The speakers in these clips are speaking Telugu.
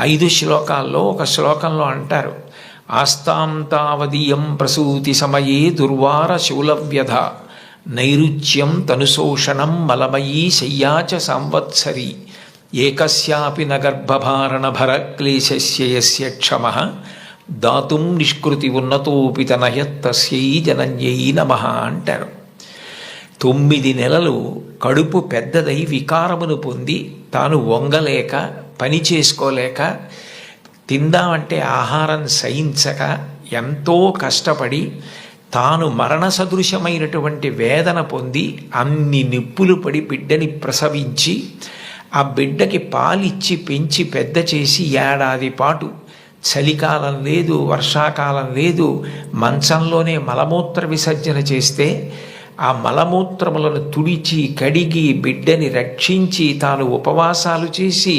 ఐదు శ్లోకాల్లో ఒక శ్లోకంలో అంటారు ఆస్తాంతావదీయం ప్రసూతి సమయే దుర్వార శూలవ్యధ నైరుచ్యం తనుశోషణం మలమయీ శయ్యాచ సంవత్సరి ఏకస్యాపి నగర్భభారణ భరక్లేశస్య క్షమ దాతుం నిష్కృతి ఉన్నతోపి తనయత్తస్యై జనన్యై నమ అంటారు. తొమ్మిది నెలలు కడుపు పెద్దదై వికారమును పొంది తాను వంగలేక పని చేసుకోలేక తిందామంటే ఆహారం సహించక ఎంతో కష్టపడి తాను మరణ సదృశమైనటువంటి వేదన పొంది అన్ని నిప్పులు పడి బిడ్డని ప్రసవించి ఆ బిడ్డకి పాలిచ్చి పెంచి పెద్ద చేసి ఏడాది పాటు చలికాలం లేదు వర్షాకాలం లేదు మంచంలోనే మలమూత్ర విసర్జన చేస్తే ఆ మలమూత్రములను తుడిచి కడిగి బిడ్డని రక్షించి తాను ఉపవాసాలు చేసి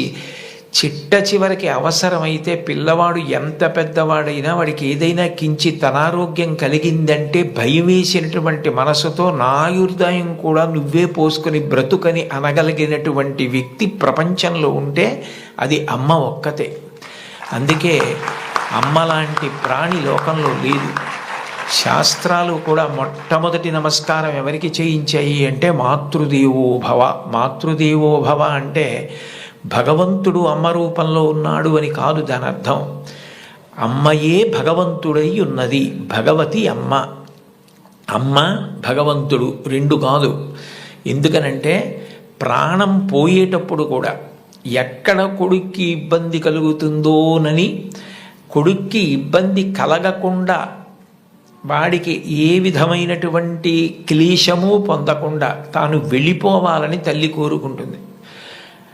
చిట్ట చివరికి అవసరమైతే పిల్లవాడు ఎంత పెద్దవాడైనా వాడికి ఏదైనా కించిత్ అనారోగ్యం కలిగిందంటే భయం వేసినటువంటి మనసుతో నాయుర్దాయం కూడా నువ్వే పోసుకొని బ్రతుకని అనగలిగినటువంటి వ్యక్తి ప్రపంచంలో ఉంటే అది అమ్మ ఒక్కతే. అందుకే అమ్మ లాంటి ప్రాణి లోకంలో లేదు. శాస్త్రాలు కూడా మొట్టమొదటి నమస్కారం ఎవరికి చేయించాయి అంటే మాతృదేవోభవ మాతృదేవోభవ అంటే భగవంతుడు అమ్మ రూపంలో ఉన్నాడు అని కాదు దాని అర్థం అమ్మయే భగవంతుడై ఉన్నది. భగవతి అమ్మ. అమ్మ భగవంతుడు రెండు కాదు. ఎందుకనంటే ప్రాణం పోయేటప్పుడు కూడా ఎక్కడ కొడుక్కి ఇబ్బంది కలుగుతుందోనని కొడుక్కి ఇబ్బంది కలగకుండా వాడికి ఏ విధమైనటువంటి క్లేశము పొందకుండా తాను వెళ్ళిపోవాలని తల్లి కోరుకుంటుంది.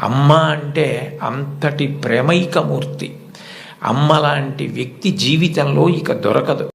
అమ్మ అంటే అంతటి ప్రేమైకమూర్తి అమ్మ లాంటి వ్యక్తి జీవితంలో ఇక దొరకదు.